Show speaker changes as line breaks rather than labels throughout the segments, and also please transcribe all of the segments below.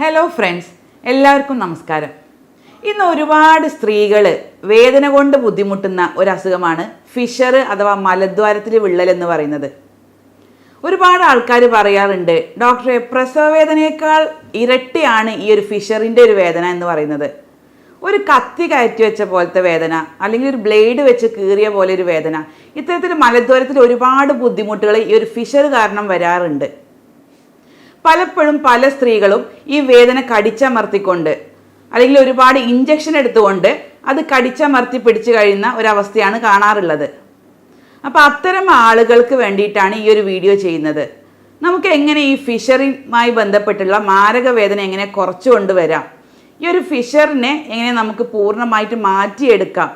Hello friends എല്ലാവർക്കും നമസ്കാരം. ഇന്ന് ഒരുപാട് സ്ത്രീകൾ വേദന കൊണ്ട് ബുദ്ധിമുട്ടുന്ന ഒരു അസുഖമാണ് ഫിഷർ അഥവാ മലദ്വാരത്തിൽ വിള്ളൽ എന്ന് പറയുന്നത്. ഒരുപാട് ആൾക്കാർ പറയാറുണ്ട് ഡോക്ടറെ പ്രസവ വേദനയേക്കാൾ ഇരട്ടിയാണ് ഈ ഒരു ഫിഷറിന്റെ ഒരു വേദന എന്ന് പറയുന്നത്. ഒരു കത്തി കയറ്റി വെച്ച പോലത്തെ വേദന അല്ലെങ്കിൽ ഒരു ബ്ലേഡ് വെച്ച് കീറിയ പോലെ ഒരു വേദന. ഇത്തരത്തിൽ മലദ്വാരത്തിൽ ഒരുപാട് ബുദ്ധിമുട്ടുകൾ ഈ ഒരു ഫിഷർ കാരണം വരാറുണ്ട്. പലപ്പോഴും പല സ്ത്രീകളും ഈ വേദന കടിച്ചമർത്തിക്കൊണ്ട് അല്ലെങ്കിൽ ഒരുപാട് ഇഞ്ചക്ഷൻ എടുത്തുകൊണ്ട് അത് കടിച്ചമർത്തി പിടിച്ചു കഴിയുന്ന ഒരവസ്ഥയാണ് കാണാറുള്ളത്. അപ്പോൾ അത്തരം ആളുകൾക്ക് വേണ്ടിയിട്ടാണ് ഈ ഒരു വീഡിയോ ചെയ്യുന്നത്. നമുക്ക് എങ്ങനെ ഈ ഫിഷറിയുമായി ബന്ധപ്പെട്ടുള്ള മാരക വേദന എങ്ങനെ കുറച്ചു കൊണ്ടുവരാം? ഈ ഒരു ഫിഷറിനെ എങ്ങനെ നമുക്ക് പൂർണമായിട്ട് മാറ്റിയെടുക്കാം?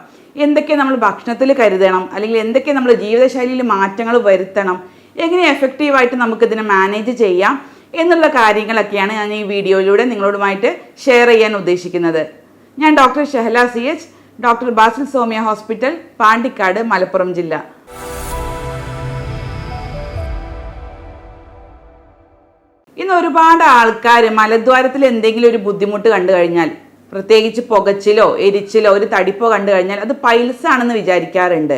എന്തൊക്കെ നമ്മൾ ഭക്ഷണത്തിൽ കരുതണം? അല്ലെങ്കിൽ എന്തൊക്കെ നമ്മൾ ജീവിതശൈലിയിൽ മാറ്റങ്ങൾ വരുത്തണം? എങ്ങനെ എഫക്റ്റീവായിട്ട് നമുക്കിതിനെ മാനേജ് ചെയ്യാം? എന്നുള്ള കാര്യങ്ങളൊക്കെയാണ് ഞാൻ ഈ വീഡിയോയിലൂടെ നിങ്ങളോടുമായിട്ട് ഷെയർ ചെയ്യാൻ ഉദ്ദേശിക്കുന്നത്. ഞാൻ doctor Shahala C H doctor Basil Soumya hospital Pandikkad Malappuram ജില്ല. ഇന്ന് ഒരുപാട് ആൾക്കാർ മലദ്വാരത്തിൽ എന്തെങ്കിലും ഒരു ബുദ്ധിമുട്ട് കണ്ടു കഴിഞ്ഞാൽ പ്രത്യേകിച്ച് പുകച്ചിലോ എരിച്ചിലോ ഒരു തടിപ്പോ കണ്ടു കഴിഞ്ഞാൽ അത് പൈൽസ് ആണെന്ന് വിചാരിക്കാറുണ്ട്.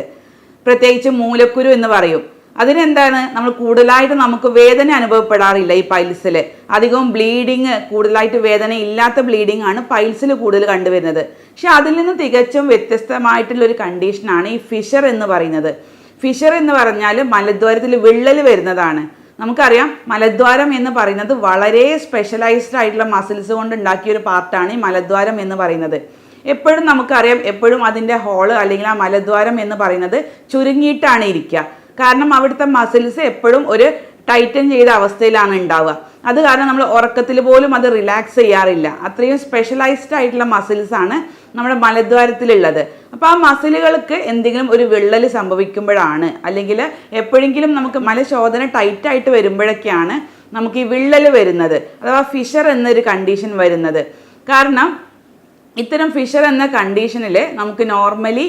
പ്രത്യേകിച്ച് മൂലക്കുരു എന്ന് പറയും. അതിനെന്താണ്? നമ്മൾ കൂടുതലായിട്ട് നമുക്ക് വേദന അനുഭവപ്പെടാറില്ല ഈ പൈൽസിൽ. അധികവും ബ്ലീഡിങ് കൂടുതലായിട്ട് വേദന ഇല്ലാത്ത ബ്ലീഡിംഗ് ആണ് പൈൽസിൽ കൂടുതൽ കണ്ടുവരുന്നത്. പക്ഷെ അതിൽ നിന്ന് തികച്ചും വ്യത്യസ്തമായിട്ടുള്ള ഒരു കണ്ടീഷനാണ് ഈ ഫിഷർ എന്ന് പറയുന്നത്. ഫിഷർ എന്ന് പറഞ്ഞാൽ മലദ്വാരത്തിൽ വിള്ളൽ വരുന്നതാണ്. നമുക്കറിയാം മലദ്വാരം എന്ന് പറയുന്നത് വളരെ സ്പെഷ്യലൈസ്ഡ് ആയിട്ടുള്ള മസിൽസ് കൊണ്ട് ഉണ്ടാക്കിയ ഒരു പാർട്ടാണ് ഈ മലദ്വാരം എന്ന് പറയുന്നത്. എപ്പോഴും നമുക്കറിയാം എപ്പോഴും അതിന്റെ ഹോൾ അല്ലെങ്കിൽ ആ മലദ്വാരം എന്ന് പറയുന്നത് ചുരുങ്ങിയിട്ടാണ് ഇരിക്കുക. കാരണം അവിടുത്തെ മസിൽസ് എപ്പോഴും ഒരു ടൈറ്റൻ ചെയ്ത അവസ്ഥയിലാണ് ഉണ്ടാവുക. അത് കാരണം നമ്മൾ ഉറക്കത്തിൽ പോലും അത് റിലാക്സ് ചെയ്യാറില്ല. അത്രയും സ്പെഷ്യലൈസ്ഡ് ആയിട്ടുള്ള മസിൽസ് ആണ് നമ്മുടെ മലദ്വാരത്തിലുള്ളത്. അപ്പോൾ ആ മസിലുകൾക്ക് എന്തെങ്കിലും ഒരു വിള്ളൽ സംഭവിക്കുമ്പോഴാണ് അല്ലെങ്കിൽ എപ്പോഴെങ്കിലും നമുക്ക് മലശോധന ടൈറ്റായിട്ട് വരുമ്പോഴൊക്കെയാണ് നമുക്ക് ഈ വിള്ളൽ വരുന്നത് അഥവാ ഫിഷർ എന്നൊരു കണ്ടീഷൻ വരുന്നത്. കാരണം ഇത്തരം ഫിഷർ എന്ന കണ്ടീഷനിൽ നമുക്ക് നോർമലി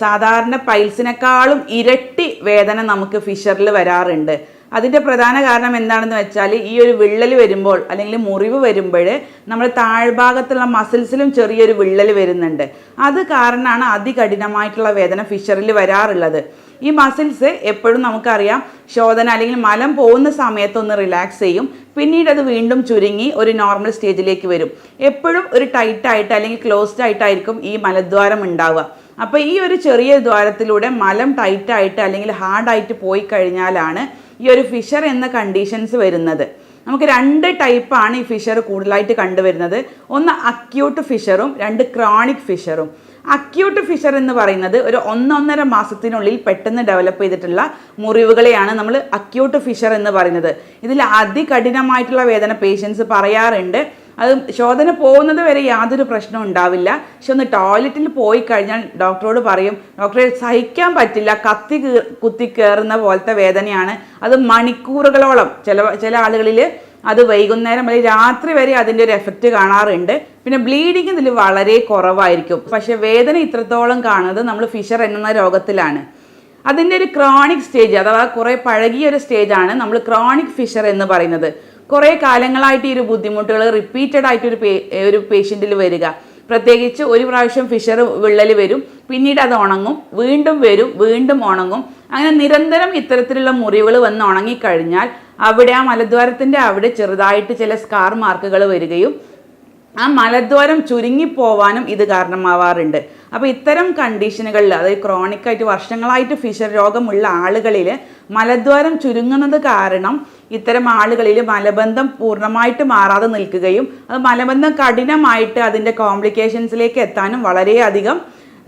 സാധാരണ പൈൽസിനേക്കാളും ഇരട്ടി വേദന നമുക്ക് ഫിഷറിൽ വരാറുണ്ട്. അതിന്റെ പ്രധാന കാരണം എന്താണെന്ന് വെച്ചാൽ ഈ ഒരു വിള്ളൽ വരുമ്പോൾ അല്ലെങ്കിൽ മുറിവ് വരുമ്പോൾ നമ്മുടെ താഴ്ഭാഗത്തുള്ള മസിൽസിലും ചെറിയൊരു വിള്ളൽ വരുന്നുണ്ട്. അത് കാരണമാണ് അതികഠിനമായിട്ടുള്ള വേദന ഫിഷറിൽ വരാറുള്ളത്. ഈ മസിൽസ് എപ്പോഴും നമുക്കറിയാം ശോധന അല്ലെങ്കിൽ മലം പോകുന്ന സമയത്തൊന്ന് റിലാക്സ് ചെയ്യും. പിന്നീട് അത് വീണ്ടും ചുരുങ്ങി ഒരു നോർമൽ സ്റ്റേജിലേക്ക് വരും. എപ്പോഴും ഒരു ടൈറ്റായിട്ട് അല്ലെങ്കിൽ ക്ലോസ്ഡ് ആയിട്ടായിരിക്കും ഈ മലദ്വാരം ഉണ്ടാവുക. അപ്പോൾ ഈ ഒരു ചെറിയ ദ്വാരത്തിലൂടെ മലം ടൈറ്റായിട്ട് അല്ലെങ്കിൽ ഹാർഡായിട്ട് പോയി കഴിഞ്ഞാലാണ് ഈ ഒരു ഫിഷർ എന്ന കണ്ടീഷൻസ് വരുന്നത്. നമുക്ക് രണ്ട് ടൈപ്പാണ് ഈ ഫിഷർ കൂടുതലായിട്ട് കണ്ടുവരുന്നത്. ഒന്ന് അക്യൂട്ട് ഫിഷറും രണ്ട് ക്രോണിക് ഫിഷറും അക്യൂട്ട് ഫിഷർ എന്ന് പറയുന്നത് ഒരു ഒന്നൊന്നര മാസത്തിനുള്ളിൽ പെട്ടെന്ന് ഡെവലപ്പ് ചെയ്തിട്ടുള്ള മുറിവുകളെയാണ് നമ്മൾ അക്യൂട്ട് ഫിഷർ എന്ന് പറയുന്നത്. ഇതിൽ അതികഠിനമായിട്ടുള്ള വേദന പേഷ്യൻസ് പറയാറുണ്ട്. അത് ശോധന പോകുന്നത് വരെ യാതൊരു പ്രശ്നവും ഉണ്ടാവില്ല. പക്ഷെ ഒന്ന് ടോയ്ലറ്റിൽ പോയി കഴിഞ്ഞാൽ ഡോക്ടറോട് പറയും ഡോക്ടറെ സഹിക്കാൻ പറ്റില്ല. കത്തി കുത്തി കയറുന്ന പോലത്തെ വേദനയാണ്. അത് മണിക്കൂറുകളോളം ചില ചില ആളുകളിൽ അത് വൈകുന്നേരം അല്ലെങ്കിൽ രാത്രി വരെ അതിന്റെ ഒരു എഫക്റ്റ് കാണാറുണ്ട്. പിന്നെ ബ്ലീഡിങ് ഇതിൽ വളരെ കുറവായിരിക്കും. പക്ഷെ വേദന ഇത്രത്തോളം കാണുന്നത് നമ്മൾ ഫിഷർ എന്ന രോഗത്തിലാണ്. അതിന്റെ ഒരു ക്രോണിക് സ്റ്റേജ് അഥവാ കുറേ പഴകിയ ഒരു സ്റ്റേജാണ് നമ്മൾ ക്രോണിക് ഫിഷർ എന്ന് പറയുന്നത്. കുറേ കാലങ്ങളായിട്ട് ഈ ഒരു ബുദ്ധിമുട്ടുകൾ റിപ്പീറ്റഡ് ആയിട്ട് ഒരു പേ ഒരു പേഷ്യന്റിൽ വരിക. പ്രത്യേകിച്ച് ഒരു പ്രാവശ്യം ഫിഷർ വിള്ളൽ വരും പിന്നീട് അത് ഉണങ്ങും വീണ്ടും വരും വീണ്ടും ഉണങ്ങും. അങ്ങനെ നിരന്തരം ഇത്തരത്തിലുള്ള മുറിവുകൾ വന്ന് ഉണങ്ങിക്കഴിഞ്ഞാൽ അവിടെ ആ മലദ്വാരത്തിന്റെ അവിടെ ചെറുതായിട്ട് ചില സ്കാർ മാർക്കുകൾ വരികയും ആ മലദ്വാരം ചുരുങ്ങിപ്പോവാനും ഇത് കാരണമാവാറുണ്ട്. അപ്പോൾ ഇത്തരം കണ്ടീഷനുകളിൽ അതായത് ക്രോണിക്കായിട്ട് വർഷങ്ങളായിട്ട് ഫിഷർ രോഗമുള്ള ആളുകളിൽ മലദ്വാരം ചുരുങ്ങുന്നത് കാരണം ഇത്തരം ആളുകളിൽ മലബന്ധം പൂർണമായിട്ട് മാറാതെ നിൽക്കുകയും അത് മലബന്ധം കഠിനമായിട്ട് അതിന്റെ കോംപ്ലിക്കേഷൻസിലേക്ക് എത്താനും വളരെയധികം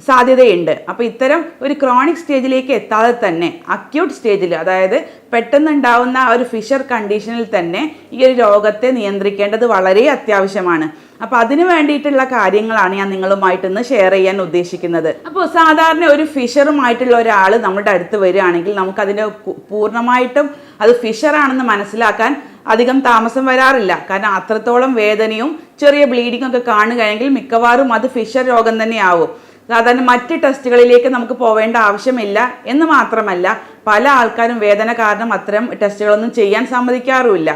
സാധ്യതയുണ്ട്. അപ്പോൾ ഇത്തരം ഒരു ക്രോണിക് സ്റ്റേജിലേക്ക് എത്താതെ തന്നെ അക്യൂട്ട് സ്റ്റേജിൽ അതായത് പെട്ടെന്നുണ്ടാവുന്ന ആ ഒരു ഫിഷർ കണ്ടീഷനിൽ തന്നെ ഈ ഒരു രോഗത്തെ നിയന്ത്രിക്കേണ്ടത് വളരെ അത്യാവശ്യമാണ്. അപ്പോൾ അതിന് വേണ്ടിയിട്ടുള്ള കാര്യങ്ങളാണ് ഞാൻ നിങ്ങളുമായിട്ട് ഇന്ന് ഷെയർ ചെയ്യാൻ ഉദ്ദേശിക്കുന്നത്. അപ്പോൾ സാധാരണ ഒരു ഫിഷറുമായിട്ടുള്ള ഒരാൾ നമ്മുടെ അടുത്ത് വരികയാണെങ്കിൽ നമുക്കതിന്റെ പൂർണമായിട്ടും അത് ഫിഷറാണെന്ന് മനസ്സിലാക്കാൻ അധികം താമസം വരാറില്ല. കാരണം അത്രത്തോളം വേദനയും ചെറിയ ബ്ലീഡിംഗ് ഒക്കെ കാണുകയാണെങ്കിൽ മിക്കവാറും അത് ഫിഷർ രോഗം തന്നെയാവും. സാധാരണ മറ്റ് ടെസ്റ്റുകളിലേക്ക് നമുക്ക് പോവേണ്ട ആവശ്യമില്ല എന്ന് മാത്രമല്ല പല ആൾക്കാരും വേദന കാരണം അത്തരം ടെസ്റ്റുകളൊന്നും ചെയ്യാൻ സമ്മതിക്കാറുമില്ല.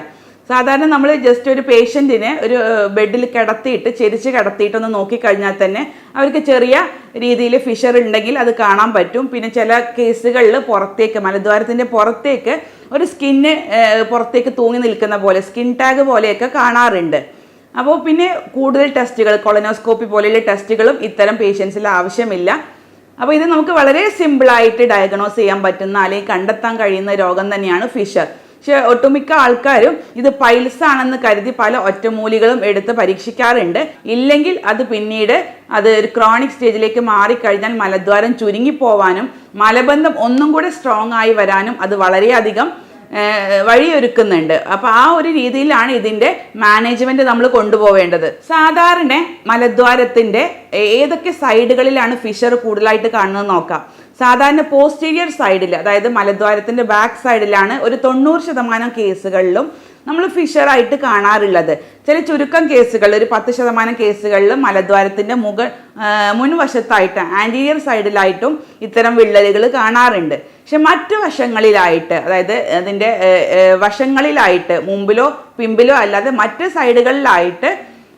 സാധാരണ നമ്മൾ ജസ്റ്റ് ഒരു പേഷ്യന്റിനെ ഒരു ബെഡിൽ കിടത്തിയിട്ട് ചെരിച്ച് കിടത്തിയിട്ടൊന്ന് നോക്കിക്കഴിഞ്ഞാൽ തന്നെ അവർക്ക് ചെറിയ രീതിയിൽ ഫിഷർ ഉണ്ടെങ്കിൽ അത് കാണാൻ പറ്റും. പിന്നെ ചില കേസുകളിൽ പുറത്തേക്ക് മലദ്വാരത്തിന്റെ പുറത്തേക്ക് ഒരു സ്കിന്ന് പുറത്തേക്ക് തൂങ്ങി നിൽക്കുന്ന പോലെ സ്കിൻ ടാഗ് പോലെയൊക്കെ കാണാറുണ്ട്. അപ്പോൾ പിന്നെ കൂടുതൽ ടെസ്റ്റുകൾ കൊളനോസ്കോപ്പി പോലെയുള്ള ടെസ്റ്റുകളും ഇത്തരം പേഷ്യൻസിൽ ആവശ്യമില്ല. അപ്പോൾ ഇത് നമുക്ക് വളരെ സിമ്പിളായിട്ട് ഡയഗ്നോസ് ചെയ്യാൻ പറ്റുന്ന അല്ലെങ്കിൽ കണ്ടെത്താൻ കഴിയുന്ന രോഗം തന്നെയാണ് ഫിഷർ. പക്ഷേ ഒട്ടുമിക്ക ആൾക്കാരും ഇത് പൈൽസ് ആണെന്ന് കരുതി പല ഒറ്റമൂലികളും എടുത്ത് പരീക്ഷിക്കാറുണ്ട്. ഇല്ലെങ്കിൽ അത് പിന്നീട് അത് ഒരു ക്രോണിക് സ്റ്റേജിലേക്ക് മാറിക്കഴിഞ്ഞാൽ മലദ്വാരം ചുരുങ്ങിപ്പോവാനും മലബന്ധം ഒന്നും കൂടെ സ്ട്രോങ് ആയി വരാനും അത് വളരെയധികം വഴിയൊരുക്കുന്നുണ്ട്. അപ്പോൾ ആ ഒരു രീതിയിലാണ് ഇതിന്റെ മാനേജ്മെന്റ് നമ്മൾ കൊണ്ടുപോവേണ്ടത്. സാധാരണ മലദ്വാരത്തിന്റെ ഏതൊക്കെ സൈഡുകളിലാണ് ഫിഷർ കൂടുതലായിട്ട് കാണുന്നത് നോക്കാം. സാധാരണ പോസ്റ്റീരിയർ സൈഡിൽ അതായത് മലദ്വാരത്തിന്റെ ബാക്ക് സൈഡിലാണ് ഒരു തൊണ്ണൂറ് ശതമാനം കേസുകളിലും നമ്മൾ ഫിഷറായിട്ട് കാണാറുള്ളത്. ചില ചുരുക്കം കേസുകൾ ഒരു പത്ത് ശതമാനം കേസുകളിൽ മലദ്വാരത്തിന്റെ മുകൾ മുൻവശത്തായിട്ട് ആന്റീരിയർ സൈഡിലായിട്ടും ഇത്തരം വിള്ളലുകൾ കാണാറുണ്ട്. പക്ഷെ മറ്റു വശങ്ങളിലായിട്ട് അതായത് അതിന്റെ വശങ്ങളിലായിട്ട് മുമ്പിലോ പിമ്പിലോ അല്ലാതെ മറ്റ് സൈഡുകളിലായിട്ട്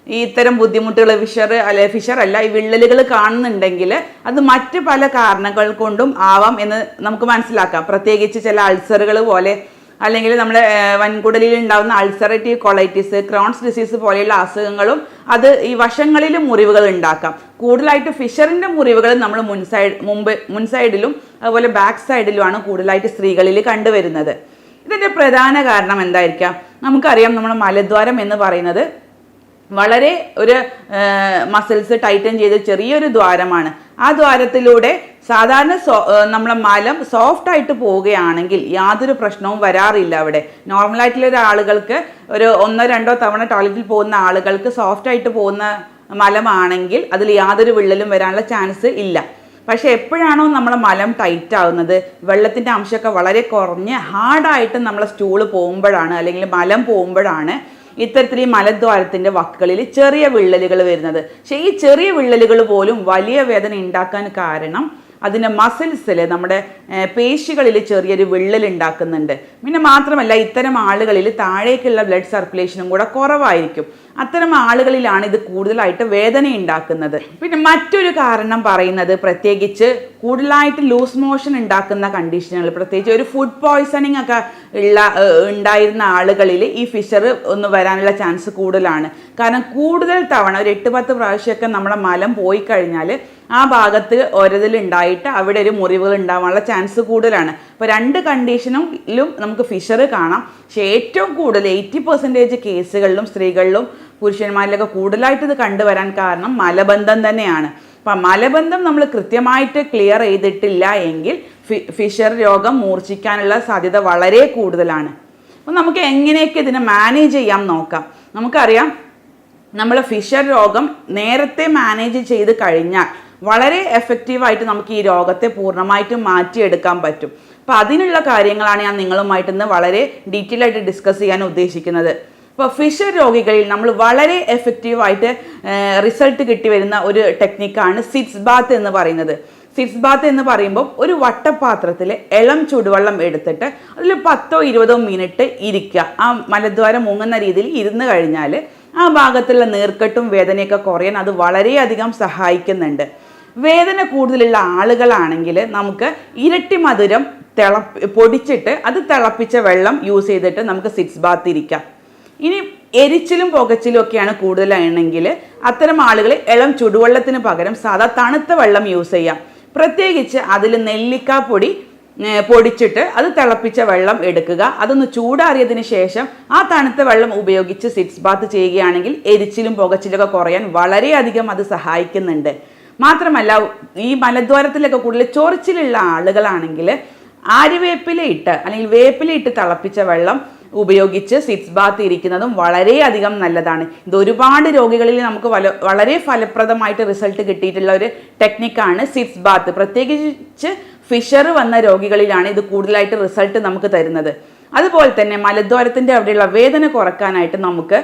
ഈ ഇത്തരം ബുദ്ധിമുട്ടുകൾ ഫിഷർ അല്ലെ ഫിഷർ അല്ല ഈ വിള്ളലുകൾ കാണുന്നുണ്ടെങ്കിൽ അത് മറ്റ് പല കാരണങ്ങൾ കൊണ്ടും ആവാം എന്ന് നമുക്ക് മനസ്സിലാക്കാം. പ്രത്യേകിച്ച് ചില അൾസറുകൾ പോലെ അല്ലെങ്കിൽ നമ്മുടെ വൻകുടലിൽ ഉണ്ടാകുന്ന അൾസറേറ്റീവ് കൊളൈറ്റിസ് ക്രോൺസ് ഡിസീസ് പോലെയുള്ള അസുഖങ്ങളും അത് ഈ വശങ്ങളിലും മുറിവുകൾ ഉണ്ടാക്കാം. കൂടുതലായിട്ട് ഫിഷറിന്റെ മുറിവുകൾ നമ്മൾ മുൻ സൈഡ് മുമ്പ് മുൻ സൈഡിലും അതുപോലെ ബാക്ക് സൈഡിലുമാണ് കൂടുതലായിട്ട് സ്ത്രീകളിൽ കണ്ടുവരുന്നത്. ഇതിന്റെ പ്രധാന കാരണം എന്തായിരിക്കാം? നമുക്കറിയാം നമ്മുടെ മലദ്വാരം എന്ന് പറയുന്നത് വളരെ ഒരു മസിൽസ് ടൈറ്റൻ ചെയ്ത ചെറിയൊരു ദ്വാരമാണ്. ആ ദ്വാരത്തിലൂടെ സാധാരണ സോ നമ്മളെ മലം സോഫ്റ്റ് ആയിട്ട് പോവുകയാണെങ്കിൽ യാതൊരു പ്രശ്നവും വരാറില്ല അവിടെ. നോർമലായിട്ടുള്ള ഒരാളുകൾക്ക് ഒരു ഒന്നോ രണ്ടോ തവണ ടോയ്ലറ്റിൽ പോകുന്ന ആളുകൾക്ക് സോഫ്റ്റ് ആയിട്ട് പോകുന്ന മലമാണെങ്കിൽ അതിൽ യാതൊരു വിള്ളലും വരാനുള്ള ചാൻസ് ഇല്ല. പക്ഷെ എപ്പോഴാണോ നമ്മളെ മലം ടൈറ്റ് ആവുന്നത് വെള്ളത്തിന്റെ അംശമൊക്കെ വളരെ കുറഞ്ഞ് ഹാർഡായിട്ട് നമ്മളെ സ്റ്റൂൾ പോകുമ്പോഴാണ് അല്ലെങ്കിൽ മലം പോകുമ്പോഴാണ് ഇത്തരത്തിൽ ഈ മലദ്വാരത്തിന്റെ വക്കുകളിൽ ചെറിയ വിള്ളലുകൾ വരുന്നത്. പക്ഷേ ഈ ചെറിയ വിള്ളലുകൾ പോലും വലിയ വേദന ഉണ്ടാക്കാൻ കാരണം അതിന്റെ മസിൽസിൽ നമ്മുടെ പേശികളിൽ ചെറിയൊരു വിള്ളൽ ഉണ്ടാക്കുന്നുണ്ട്. പിന്നെ മാത്രമല്ല ഇത്തരം ആളുകളിൽ താഴേക്കുള്ള ബ്ലഡ് സർക്കുലേഷനും കൂടെ കുറവായിരിക്കും. അത്തരം ആളുകളിലാണ് ഇത് കൂടുതലായിട്ട് വേദന ഉണ്ടാക്കുന്നത്. പിന്നെ മറ്റൊരു കാരണം പറയുന്നത് പ്രത്യേകിച്ച് കൂടുതലായിട്ട് ലൂസ് മോഷൻ ഉണ്ടാക്കുന്ന കണ്ടീഷനുകൾ പ്രത്യേകിച്ച് ഒരു ഫുഡ് പോയ്സണിങ് ഒക്കെ ഉള്ള ഉണ്ടായിരുന്ന ആളുകളിൽ ഈ ഫിഷർ ഒന്ന് വരാനുള്ള ചാൻസ് കൂടുതലാണ്. കാരണം കൂടുതൽ തവണ ഒരു എട്ട് പത്ത് പ്രാവശ്യമൊക്കെ നമ്മുടെ മലം പോയി കഴിഞ്ഞാൽ ആ ഭാഗത്ത് ഒരതിലുണ്ടായിട്ട് അവിടെ ഒരു മുറിവുകൾ ഉണ്ടാവാനുള്ള ചാൻസ് കൂടുതലാണ്. അപ്പോൾ രണ്ട് കണ്ടീഷനിലും നമുക്ക് ഫിഷർ കാണാം. പക്ഷേ ഏറ്റവും കൂടുതൽ എയ്റ്റി പെർസെന്റേജ് കേസുകളിലും സ്ത്രീകളിലും പുരുഷന്മാരിലൊക്കെ കൂടുതലായിട്ട് ഇത് കണ്ടുവരാൻ കാരണം മലബന്ധം തന്നെയാണ്. അപ്പം മലബന്ധം നമ്മൾ കൃത്യമായിട്ട് ക്ലിയർ ചെയ്തിട്ടില്ല എങ്കിൽ ഫിഷർ രോഗം മൂർച്ഛിക്കാനുള്ള സാധ്യത വളരെ കൂടുതലാണ്. അപ്പം നമുക്ക് എങ്ങനെയൊക്കെ ഇതിനെ മാനേജ് ചെയ്യാം നോക്കാം. നമുക്കറിയാം നമ്മൾ ഫിഷർ രോഗം നേരത്തെ മാനേജ് ചെയ്ത് കഴിഞ്ഞാൽ വളരെ എഫക്റ്റീവായിട്ട് നമുക്ക് ഈ രോഗത്തെ പൂർണമായിട്ടും മാറ്റിയെടുക്കാൻ പറ്റും. അപ്പോൾ അതിനുള്ള കാര്യങ്ങളാണ് ഞാൻ നിങ്ങളുമായിട്ട് ഇന്ന് വളരെ ഡീറ്റെയിൽ ആയിട്ട് ഡിസ്കസ് ചെയ്യാൻ ഉദ്ദേശിക്കുന്നത്. ഇപ്പോൾ ഫിഷർ രോഗികളിൽ നമ്മൾ വളരെ എഫക്റ്റീവായിട്ട് റിസൾട്ട് കിട്ടി വരുന്ന ഒരു ടെക്നിക്കാണ് സിറ്റ്സ് ബാത്ത് എന്ന് പറയുന്നത്. സിറ്റ്സ് ബാത്ത് എന്ന് പറയുമ്പോൾ ഒരു വട്ടപാത്രത്തിൽ ഇളം ചൂടുവെള്ളം എടുത്തിട്ട് അതിൽ പത്തോ ഇരുപതോ മിനിറ്റ് ഇരിക്കുക. ആ മലദ്വാരം മുങ്ങുന്ന രീതിയിൽ ഇരുന്ന് കഴിഞ്ഞാൽ ആ ഭാഗത്തുള്ള നീർക്കെട്ടും വേദനയൊക്കെ കുറയാൻ അത് വളരെയധികം സഹായിക്കുന്നുണ്ട്. വേദന കൂടുതലുള്ള ആളുകളാണെങ്കിൽ നമുക്ക് ഇരട്ടി മധുരം തിളപ്പ് പൊടിച്ചിട്ട് അത് തിളപ്പിച്ച വെള്ളം യൂസ് ചെയ്തിട്ട് നമുക്ക് സിക്സ് ബാത്ത് ഇരിക്കാം. ഇനി എരിച്ചിലും പുകച്ചിലും ഒക്കെയാണ് കൂടുതലാണെങ്കിൽ അത്തരം ആളുകൾ ഇളം ചുടുവെള്ളത്തിന് പകരം സാധാ തണുത്ത വെള്ളം യൂസ് ചെയ്യാം. പ്രത്യേകിച്ച് അതിൽ നെല്ലിക്കാപ്പൊടി പൊടിച്ചിട്ട് അത് തിളപ്പിച്ച വെള്ളം എടുക്കുക. അതൊന്ന് ചൂടാറിയതിന് ശേഷം ആ തണുത്ത വെള്ളം ഉപയോഗിച്ച് സിക്സ് ബാത്ത് ചെയ്യുകയാണെങ്കിൽ എരിച്ചിലും പുകച്ചിലൊക്കെ കുറയാൻ വളരെയധികം അത് സഹായിക്കുന്നുണ്ട്. മാത്രമല്ല ഈ മലദ്വാരത്തിലൊക്കെ കൂടുതൽ ചൊറിച്ചിലുള്ള ആളുകളാണെങ്കിൽ ആര്യവേപ്പില ഇട്ട് അല്ലെങ്കിൽ വേപ്പില ഇട്ട് തിളപ്പിച്ച വെള്ളം ഉപയോഗിച്ച് സിറ്റ്സ് ബാത്ത് ഇരിക്കുന്നതും വളരെയധികം നല്ലതാണ്. ഇത് ഒരുപാട് രോഗികളിൽ നമുക്ക് വല വളരെ ഫലപ്രദമായിട്ട് റിസൾട്ട് കിട്ടിയിട്ടുള്ള ഒരു ടെക്നിക്കാണ് സിറ്റ്സ് ബാത്ത് പ്രത്യേകിച്ച് ഫിഷർ വന്ന രോഗികളിലാണ് ഇത് കൂടുതലായിട്ട് റിസൾട്ട് നമുക്ക് തരുന്നത്. അതുപോലെ തന്നെ മലദ്വാരത്തിന്റെ അവിടെയുള്ള വേദന കുറക്കാനായിട്ട് നമുക്ക്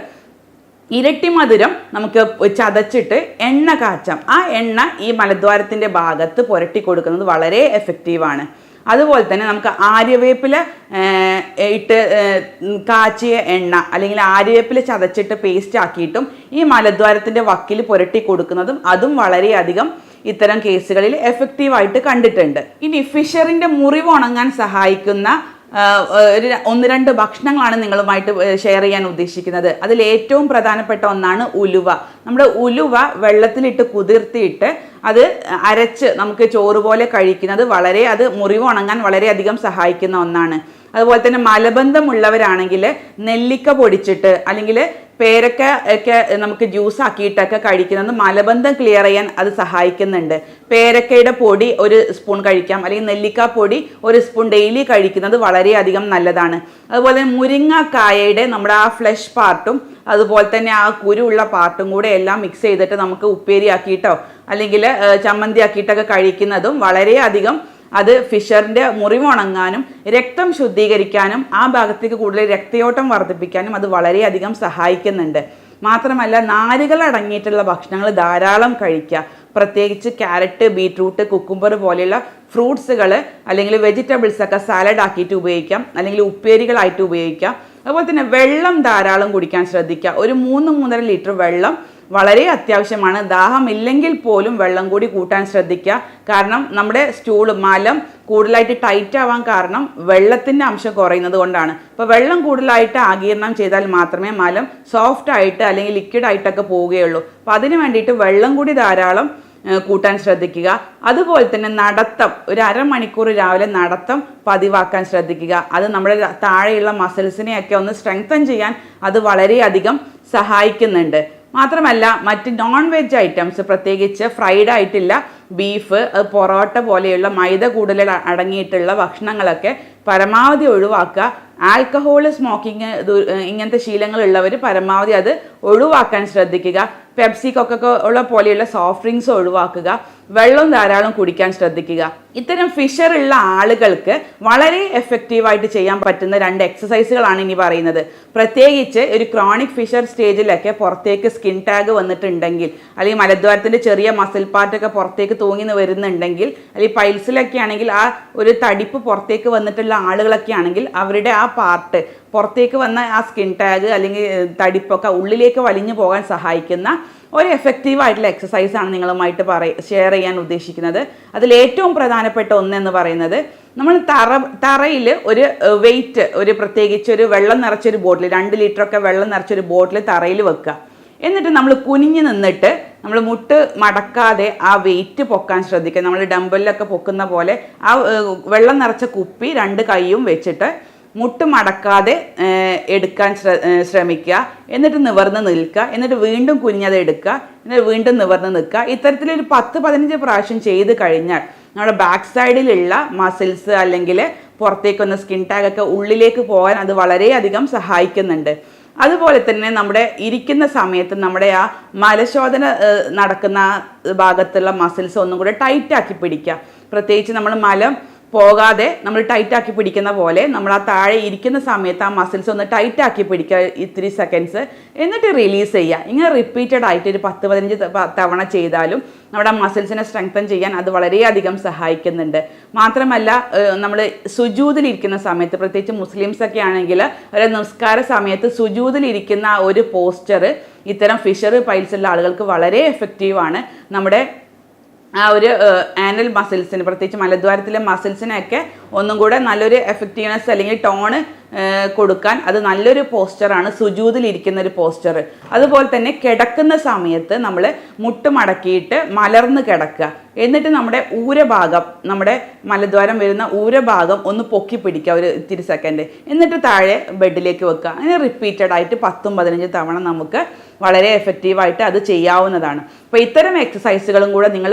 ഇരട്ടി മധുരം നമുക്ക് ചതച്ചിട്ട് എണ്ണ കാച്ചാം. ആ എണ്ണ ഈ മലദ്വാരത്തിന്റെ ഭാഗത്ത് പുരട്ടി കൊടുക്കുന്നത് വളരെ എഫക്റ്റീവാണ് അതുപോലെ തന്നെ നമുക്ക് ആര്യവേപ്പില ഇട്ട് കാച്ചിയ എണ്ണ അല്ലെങ്കിൽ ആര്യവേപ്പില ചതച്ചിട്ട് പേസ്റ്റ് ആക്കിയിട്ടും ഈ മലദ്വാരത്തിന്റെ വക്കിൽ പുരട്ടി കൊടുക്കുന്നതും അതും വളരെയധികം ഇത്തരം കേസുകളിൽ എഫക്റ്റീവായിട്ട് കണ്ടിട്ടുണ്ട്. ഇനി ഫിഷറിന്റെ മുറിവ് ഉണങ്ങാൻ സഹായിക്കുന്ന ഒരു ഒന്ന് രണ്ട് ഭക്ഷണങ്ങളാണ് നിങ്ങളുമായിട്ട് ഷെയർ ചെയ്യാൻ ഉദ്ദേശിക്കുന്നത്. അതിൽ ഏറ്റവും പ്രധാനപ്പെട്ട ഒന്നാണ് ഉലുവ. നമ്മുടെ ഉലുവ വെള്ളത്തിലിട്ട് കുതിർത്തിയിട്ട് അത് അരച്ച് നമുക്ക് ചോറ് പോലെ കഴിക്കുന്നത് വളരെ അത് മുറിവ് ഉണങ്ങാൻ വളരെയധികം സഹായിക്കുന്ന ഒന്നാണ്. അതുപോലെ തന്നെ മലബന്ധമുള്ളവരാണെങ്കിൽ നെല്ലിക്ക പൊടിച്ചിട്ട് അല്ലെങ്കിൽ പേരക്ക ഒക്കെ നമുക്ക് ജ്യൂസ് ആക്കിയിട്ടൊക്കെ കഴിക്കുന്നത് മലബന്ധം ക്ലിയർ ചെയ്യാൻ അത് സഹായിക്കുന്നുണ്ട്. പേരക്കയുടെ പൊടി ഒരു സ്പൂൺ കഴിക്കാം. അല്ലെങ്കിൽ നെല്ലിക്ക പൊടി ഒരു സ്പൂൺ ഡെയിലി കഴിക്കുന്നത് വളരെയധികം നല്ലതാണ്. അതുപോലെ മുരിങ്ങക്കായയുടെ നമ്മുടെ ആ ഫ്ലഷ് പാർട്ടും അതുപോലെ തന്നെ ആ കുരുള്ള പാർട്ടും കൂടെ എല്ലാം മിക്സ് ചെയ്തിട്ട് നമുക്ക് ഉപ്പേരി ആക്കിയിട്ടോ അല്ലെങ്കിൽ ചമ്മന്തി ആക്കിയിട്ടൊക്കെ കഴിക്കുന്നതും വളരെയധികം അത് ഫിഷറിന്റെ മുറിവുണങ്ങാനും രക്തം ശുദ്ധീകരിക്കാനും ആ ഭാഗത്തേക്ക് കൂടുതൽ രക്തയോട്ടം വർദ്ധിപ്പിക്കാനും അത് വളരെയധികം സഹായിക്കുന്നുണ്ട്. മാത്രമല്ല നാരുകൾ അടങ്ങിയിട്ടുള്ള ഭക്ഷണങ്ങൾ ധാരാളം കഴിക്കുക. പ്രത്യേകിച്ച് ക്യാരറ്റ് ബീട്രൂട്ട് കുക്കുംബർ പോലെയുള്ള ഫ്രൂട്ട്സുകൾ അല്ലെങ്കിൽ വെജിറ്റബിൾസ് ഒക്കെ സാലഡ് ആക്കിയിട്ട് ഉപയോഗിക്കാം. അല്ലെങ്കിൽ ഉപ്പേരികളായിട്ട് ഉപയോഗിക്കാം. അതുപോലെ തന്നെ വെള്ളം ധാരാളം കുടിക്കാൻ ശ്രദ്ധിക്കുക. ഒരു മൂന്ന് മൂന്നര ലിറ്റർ വെള്ളം വളരെ അത്യാവശ്യമാണ്. ദാഹമില്ലെങ്കിൽ പോലും വെള്ളം കൂടി കൂട്ടാൻ ശ്രദ്ധിക്കുക. കാരണം നമ്മുടെ സ്റ്റൂൾ മലം കൂടുതലായിട്ട് ടൈറ്റ് ആവാൻ കാരണം വെള്ളത്തിന്റെ അംശം കുറയുന്നത് കൊണ്ടാണ്. അപ്പോൾ വെള്ളം കൂടുതലായിട്ട് ആകീരണം ചെയ്താൽ മാത്രമേ മലം സോഫ്റ്റ് ആയിട്ട് അല്ലെങ്കിൽ ലിക്വിഡ് ആയിട്ടൊക്കെ പോവുകയുള്ളൂ. അപ്പോൾ അതിന് വേണ്ടിയിട്ട് വെള്ളം കൂടി ധാരാളം കൂട്ടാൻ ശ്രദ്ധിക്കുക. അതുപോലെ തന്നെ നടത്തം ഒരു അരമണിക്കൂർ രാവിലെ നടത്തം പതിവാക്കാൻ ശ്രദ്ധിക്കുക. അത് നമ്മുടെ താഴെയുള്ള മസിൽസിനെയൊക്കെ ഒന്ന് സ്ട്രെങ്തൻ ചെയ്യാൻ അത് വളരെയധികം സഹായിക്കുന്നുണ്ട്. മാത്രമല്ല മറ്റ് നോൺ വെജ് ഐറ്റംസ് പ്രത്യേകിച്ച് ഫ്രൈഡ് ആയിട്ടില്ല. ബീഫ് പൊറോട്ട പോലെയുള്ള മൈദ കൂടുതൽ അടങ്ങിയിട്ടുള്ള ഭക്ഷണങ്ങളൊക്കെ പരമാവധി ഒഴിവാക്കുക. ആൽക്കഹോൾ സ്മോക്കിങ് ഇങ്ങനത്തെ ശീലങ്ങളുള്ളവർ പരമാവധി അത് ഒഴിവാക്കാൻ ശ്രദ്ധിക്കുക. പെപ്സി കൊക്കക്കോള പോലെയുള്ള സോഫ്റ്റ് ഡ്രിങ്ക്സ് ഒഴിവാക്കുക. വെള്ളം ധാരാളം കുടിക്കാൻ ശ്രദ്ധിക്കുക. ഇത്തരം ഫിഷർ ഉള്ള ആളുകൾക്ക് വളരെ എഫക്റ്റീവായിട്ട് ചെയ്യാൻ പറ്റുന്ന രണ്ട് എക്സസൈസുകളാണ് ഇനി പറയുന്നത്. പ്രത്യേകിച്ച് ഒരു ക്രോണിക് ഫിഷർ സ്റ്റേജിലൊക്കെ പുറത്തേക്ക് സ്കിൻ ടാഗ് വന്നിട്ടുണ്ടെങ്കിൽ അല്ലെങ്കിൽ മലദ്വാരത്തിന്റെ ചെറിയ മസിൽ പാർട്ടൊക്കെ പുറത്തേക്ക് തൂങ്ങി വരുന്നുണ്ടെങ്കിൽ അല്ലെങ്കിൽ പൈൽസിലൊക്കെ ആണെങ്കിൽ ആ ഒരു തടിപ്പ് പുറത്തേക്ക് വന്നിട്ടുള്ള ആളുകളൊക്കെ ആണെങ്കിൽ അവരുടെ ആ പാർട്ട് പുറത്തേക്ക് വന്ന ആ സ്കിൻ ടാഗ് അല്ലെങ്കിൽ തടിപ്പൊക്കെ ഉള്ളിലേക്ക് വലിഞ്ഞു പോകാൻ സഹായിക്കുന്ന ഒരു എഫക്റ്റീവ് ആയിട്ടുള്ള എക്സസൈസ് ആണ് നിങ്ങളുമായിട്ട് പറയ ഷെയർ ചെയ്യാൻ ഉദ്ദേശിക്കുന്നത്. അതിൽ ഏറ്റവും പ്രധാനപ്പെട്ട ഒന്നെന്ന് പറയുന്നത് നമ്മൾ തറ തറയിൽ ഒരു വെയിറ്റ് ഒരു പ്രത്യേകിച്ച് ഒരു വെള്ളം നിറച്ചൊരു ബോട്ടിൽ രണ്ട് ലിറ്ററൊക്കെ വെള്ളം നിറച്ചൊരു ബോട്ടിൽ തറയിൽ വെക്കുക. എന്നിട്ട് നമ്മൾ കുനിഞ്ഞ് നിന്നിട്ട് നമ്മൾ മുട്ട് മടക്കാതെ ആ വെയിറ്റ് പൊക്കാൻ ശ്രദ്ധിക്കുക. നമ്മൾ ഡമ്പലിലൊക്കെ പൊക്കുന്ന പോലെ ആ വെള്ളം നിറച്ച കുപ്പി രണ്ട് കൈയും വെച്ചിട്ട് മുട്ട് മടക്കാതെ എടുക്കാൻ ശ്രമിക്കുക. എന്നിട്ട് നിവർന്ന് നിൽക്കുക. എന്നിട്ട് വീണ്ടും കുനിഞ്ഞത് എടുക്കുക. എന്നിട്ട് വീണ്ടും നിവർന്ന് നിൽക്കുക. ഇത്തരത്തിലൊരു പത്ത് പതിനഞ്ച് പ്രാവശ്യം ചെയ്ത് കഴിഞ്ഞാൽ നമ്മുടെ ബാക്ക് സൈഡിലുള്ള മസിൽസ് അല്ലെങ്കിൽ പുറത്തേക്കൊന്ന് സ്കിൻ ടാഗൊക്കെ ഉള്ളിലേക്ക് പോകാൻ അത് വളരെയധികം സഹായിക്കുന്നുണ്ട്. അതുപോലെ തന്നെ നമ്മുടെ ഇരിക്കുന്ന സമയത്ത് നമ്മുടെ ആ മലശോധന നടക്കുന്ന ഭാഗത്തുള്ള മസിൽസ് ഒന്നും കൂടെ ടൈറ്റ് ആക്കി പിടിക്കുക. പ്രത്യേകിച്ച് നമ്മൾ മലം പോകാതെ നമ്മൾ ടൈറ്റ് ആക്കി പിടിക്കുന്ന പോലെ നമ്മൾ ആ താഴെ ഇരിക്കുന്ന സമയത്ത് ആ മസിൽസ് ഒന്ന് ടൈറ്റ് ആക്കി പിടിക്കുക ഇത്തിരി സെക്കൻഡ്സ് എന്നിട്ട് റിലീസ് ചെയ്യുക. ഇങ്ങനെ റിപ്പീറ്റഡ് ആയിട്ട് ഒരു പത്ത് പതിനഞ്ച് തവണ ചെയ്താലും നമ്മുടെ മസിൽസിനെ സ്ട്രെങ്തൻ ചെയ്യാൻ അത് വളരെയധികം സഹായിക്കുന്നുണ്ട്. മാത്രമല്ല നമ്മൾ സുജൂതിലിരിക്കുന്ന സമയത്ത് പ്രത്യേകിച്ച് മുസ്ലിംസ് ഒക്കെ ആണെങ്കിൽ ഒരു നിസ്കാര സമയത്ത് സുജൂതിലിരിക്കുന്ന ഒരു പോസ്റ്റർ ഇത്തരം ഫിഷർ പൈൽസ് ഉള്ള ആളുകൾക്ക് വളരെ എഫക്റ്റീവാണ് നമ്മുടെ ആ ഒരു ആനൽ മസിൽസിന് പ്രത്യേകിച്ച് മലദ്വാരത്തിലെ മസിൽസിനൊക്കെ ഒന്നും കൂടെ നല്ലൊരു എഫക്റ്റീവ്നെസ് അല്ലെങ്കിൽ ടോണ് കൊടുക്കാൻ അത് നല്ലൊരു പോസ്റ്ററാണ് സുജൂതിലിരിക്കുന്ന ഒരു പോസ്റ്റർ അതുപോലെ തന്നെ കിടക്കുന്ന സമയത്ത് നമ്മൾ മുട്ട് മടക്കിയിട്ട് മലർന്ന് കിടക്കുക. എന്നിട്ട് നമ്മുടെ ഊരഭാഗം നമ്മുടെ മലദ്വാരം വരുന്ന ഊരഭാഗം ഒന്ന് പൊക്കി പിടിക്കുക ഒരു ഇത്തിരി സെക്കൻഡ് എന്നിട്ട് താഴെ ബെഡിലേക്ക് വെക്കുക. അങ്ങനെ റിപ്പീറ്റഡ് ആയിട്ട് പത്തും പതിനഞ്ച് തവണ നമുക്ക് വളരെ എഫക്റ്റീവായിട്ട് അത് ചെയ്യാവുന്നതാണ്. അപ്പോൾ ഇത്തരം എക്സസൈസുകളും കൂടെ നിങ്ങൾ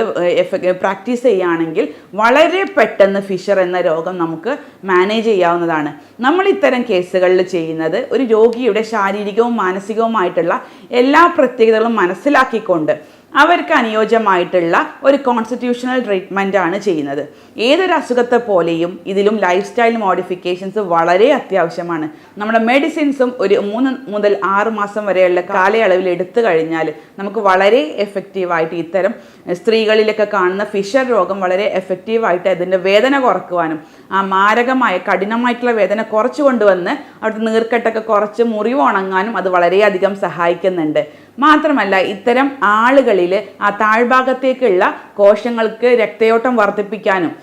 പ്രാക്ടീസ് ചെയ്യുകയാണെങ്കിൽ വളരെ പെട്ടെന്ന് ഫിഷർ എന്ന രോഗം നമുക്ക് മാനേജ് ചെയ്യാവുന്നതാണ്. നമ്മൾ ഇത്തരം കേസുകളിൽ ചെയ്യുന്നത് ഒരു രോഗിയുടെ ശാരീരികവും മാനസികവുമായിട്ടുള്ള എല്ലാ പ്രത്യേകതകളും മനസ്സിലാക്കിക്കൊണ്ട് അവർക്ക് അനുയോജ്യമായിട്ടുള്ള ഒരു കോൺസ്റ്റിറ്റ്യൂഷണൽ ട്രീറ്റ്മെന്റ് ആണ് ചെയ്യുന്നത്. ഏതൊരു അസുഖത്തെ പോലെയും ഇതിലും ലൈഫ് സ്റ്റൈൽ മോഡിഫിക്കേഷൻസ് വളരെ അത്യാവശ്യമാണ്. നമ്മുടെ മെഡിസിൻസും ഒരു മൂന്ന് മുതൽ ആറ് മാസം വരെയുള്ള കാലയളവിൽ എടുത്തു കഴിഞ്ഞാൽ നമുക്ക് വളരെ എഫക്റ്റീവായിട്ട് ഇത്തരം സ്ത്രീകളിലൊക്കെ കാണുന്ന ഫിഷർ രോഗം വളരെ എഫക്റ്റീവായിട്ട് അതിന്റെ വേദന കുറക്കുവാനും ആ മാരകമായ കഠിനമായിട്ടുള്ള വേദന കുറച്ച് കൊണ്ടുവന്ന് അവിടുത്തെ നീർക്കെട്ടൊക്കെ കുറച്ച് മുറിവ് ഉണങ്ങാനും അത് വളരെയധികം സഹായിക്കുന്നുണ്ട്. മാത്രമല്ല ഇത്തരം ആളുകളിൽ ആ താഴ്ഭാഗത്തേക്കുള്ള കോശങ്ങൾക്ക് രക്തയോട്ടം വർദ്ധിപ്പിക്കാനും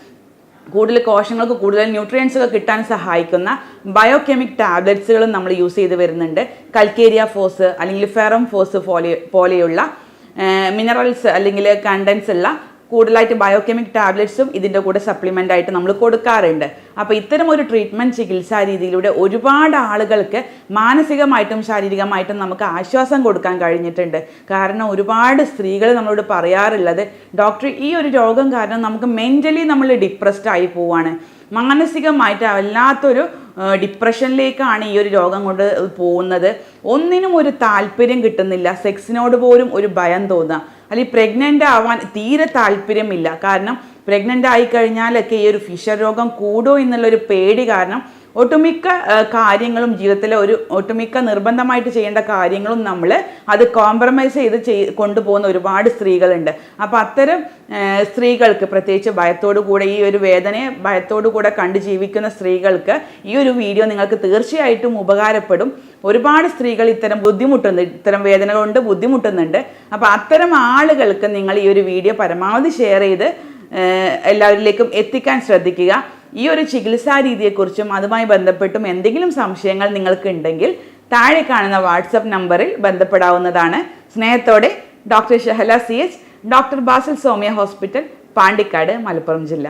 കൂടുതൽ കോശങ്ങൾക്ക് കൂടുതൽ ന്യൂട്രിയൻസ് ഒക്കെ കിട്ടാൻ സഹായിക്കുന്ന ബയോകെമിക് ടാബ്ലറ്റ്സുകളും നമ്മൾ യൂസ് ചെയ്ത് വരുന്നുണ്ട്. കൽക്കേരിയ ഫോസ് അല്ലെങ്കിൽ ഫെറം ഫോസ് പോലെ പോലെയുള്ള മിനറൽസ് അല്ലെങ്കിൽ കണ്ടൻസ് ഉള്ള കൂടുതലായിട്ട് ബയോകെമിക് ടാബ്ലറ്റ്സും ഇതിന്റെ കൂടെ സപ്ലിമെന്റ് ആയിട്ട് നമ്മൾ കൊടുക്കാറുണ്ട്. അപ്പോൾ ഇത്തരം ഒരു ട്രീറ്റ്മെന്റ് ചികിത്സാ രീതിയിലൂടെ ഒരുപാട് ആളുകൾക്ക് മാനസികമായിട്ടും ശാരീരികമായിട്ടും നമുക്ക് ആശ്വാസം കൊടുക്കാൻ കഴിഞ്ഞിട്ടുണ്ട്. കാരണം ഒരുപാട് സ്ത്രീകൾ നമ്മളോട് പറയാറുള്ളത് ഡോക്ടർ ഈ ഒരു രോഗം കാരണം നമുക്ക് മെന്റലി നമ്മൾ ഡിപ്രസ്ഡ് ആയി പോവാണ്. മാനസികമായിട്ട് വല്ലാത്തൊരു ഡിപ്രഷനിലേക്കാണ് ഈ ഒരു രോഗം കൊണ്ട് പോകുന്നത്. ഒന്നിനും ഒരു താല്പര്യം കിട്ടുന്നില്ല. സെക്സിനോട് പോലും ഒരു ഭയം തോന്നുക അല്ലെങ്കിൽ പ്രഗ്നന്റ് ആവാൻ തീരെ താല്പര്യമില്ല. കാരണം പ്രഗ്നന്റ് ആയി കഴിഞ്ഞാലൊക്കെ ഈ ഒരു ഫിഷർ രോഗം കൂടുമോ എന്നുള്ളൊരു പേടി കാരണം ഒട്ടുമിക്ക കാര്യങ്ങളും ജീവിതത്തിലെ ഒരു ഒട്ടുമിക്ക നിർബന്ധമായിട്ട് ചെയ്യേണ്ട കാര്യങ്ങളും നമ്മൾ അത് കോംപ്രമൈസ് ചെയ്ത് ചെയ് കൊണ്ടുപോകുന്ന ഒരുപാട് സ്ത്രീകളുണ്ട്. അപ്പോൾ അത്തരം സ്ത്രീകൾക്ക് പ്രത്യേകിച്ച് ഭയത്തോടു കൂടെ ഈ ഒരു വേദനയെ ഭയത്തോടു കൂടെ കണ്ട് ജീവിക്കുന്ന സ്ത്രീകൾക്ക് ഈ ഒരു വീഡിയോ നിങ്ങൾക്ക് തീർച്ചയായിട്ടും ഉപകാരപ്പെടും. ഒരുപാട് സ്ത്രീകൾ ഇത്തരം ബുദ്ധിമുട്ടുന്നുണ്ട് ഇത്തരം വേദന കൊണ്ട് ബുദ്ധിമുട്ടുന്നുണ്ട്. അപ്പോൾ അത്തരം ആളുകൾക്ക് നിങ്ങൾ ഈ ഒരു വീഡിയോ പരമാവധി ഷെയർ ചെയ്ത് എല്ലാവരിലേക്കും എത്തിക്കാൻ ശ്രദ്ധിക്കുക. ഈ ഒരു ചികിത്സാ രീതിയെക്കുറിച്ചും അതുമായി ബന്ധപ്പെട്ടും എന്തെങ്കിലും സംശയങ്ങൾ നിങ്ങൾക്ക് ഉണ്ടെങ്കിൽ താഴെ കാണുന്ന വാട്സപ്പ് നമ്പറിൽ ബന്ധപ്പെടാവുന്നതാണ്. സ്നേഹത്തോടെ doctor Shahala C H doctor Basil Soumya hospital Pandikkad Malappuram ജില്ല.